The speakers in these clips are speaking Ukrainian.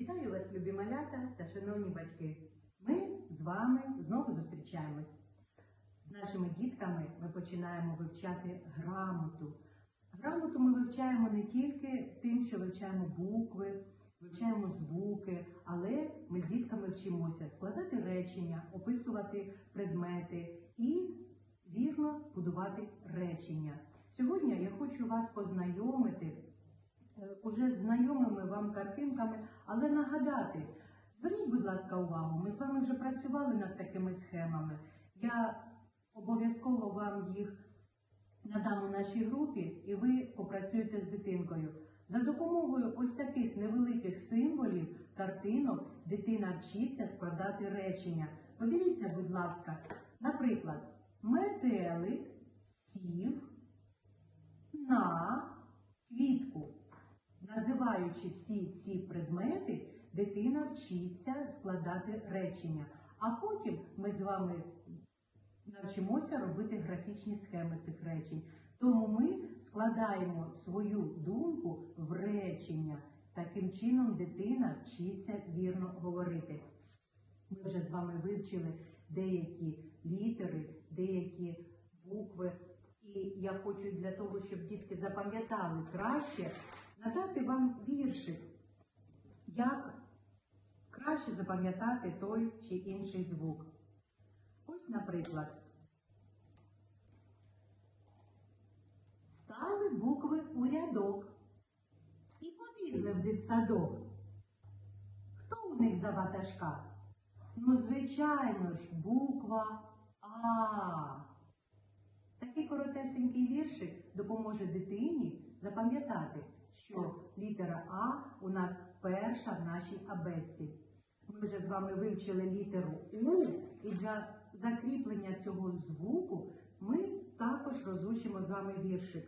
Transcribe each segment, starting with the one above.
Вітаю вас, любі малята та шановні батьки. Ми з вами знову зустрічаємось. З нашими дітками ми починаємо вивчати грамоту. Грамоту ми вивчаємо не тільки тим, що вивчаємо букви, вивчаємо звуки, але ми з дітками вчимося складати речення, описувати предмети і вірно будувати речення. Сьогодні я хочу вас познайомити уже знайомими вам картинками, але нагадати, зверніть, будь ласка, увагу, ми з вами вже працювали над такими схемами. Я обов'язково вам їх надам у нашій групі, і ви попрацюєте з дитинкою. За допомогою ось таких невеликих символів, картинок, дитина вчиться складати речення. Подивіться, будь ласка, наприклад, метелик сів на квітку. Називаючи всі ці предмети, дитина вчиться складати речення. А потім ми з вами навчимося робити графічні схеми цих речень. Тому ми складаємо свою думку в речення. Таким чином дитина вчиться вірно говорити. Ми вже з вами вивчили деякі літери, деякі букви. І я хочу для того, щоб дітки запам'ятали краще, надати вам віршик, як краще запам'ятати той чи інший звук. Ось, наприклад, стали букви у рядок і побігли в дитсадок. Хто у них за ватажка? Ну, звичайно ж, буква А. Такий коротесенький віршик допоможе дитині запам'ятати, літера А у нас перша в нашій абетці. Ми вже з вами вивчили літеру У, і для закріплення цього звуку ми також розучимо з вами віршик.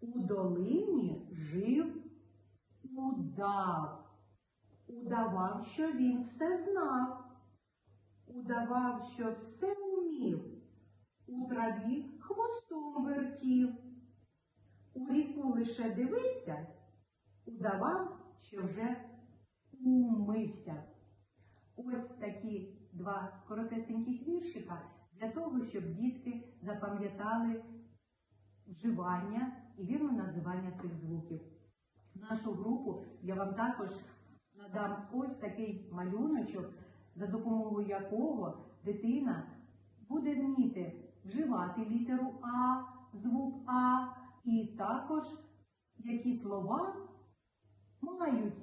У долині жив удав. Удавав, що він все знав. Удавав, що все умів. У траві хвостом вертів. У ріку лише дивився, удавав, що вже умився. Ось такі два коротесеньких віршика для того, щоб дітки запам'ятали вживання і вірне називання цих звуків. Нашу групу я вам також надам ось такий малюночок, за допомогою якого дитина буде вміти вживати літеру А, звук А, і також які слова мають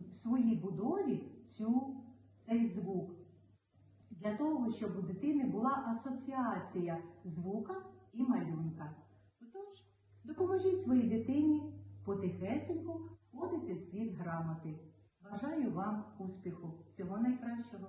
в своїй будові цю, цей звук. Для того, щоб у дитини була асоціація звука і малюнка. Отож, допоможіть своїй дитині потихесеньку входити в світ грамоти. Бажаю вам успіху! Всього найкращого!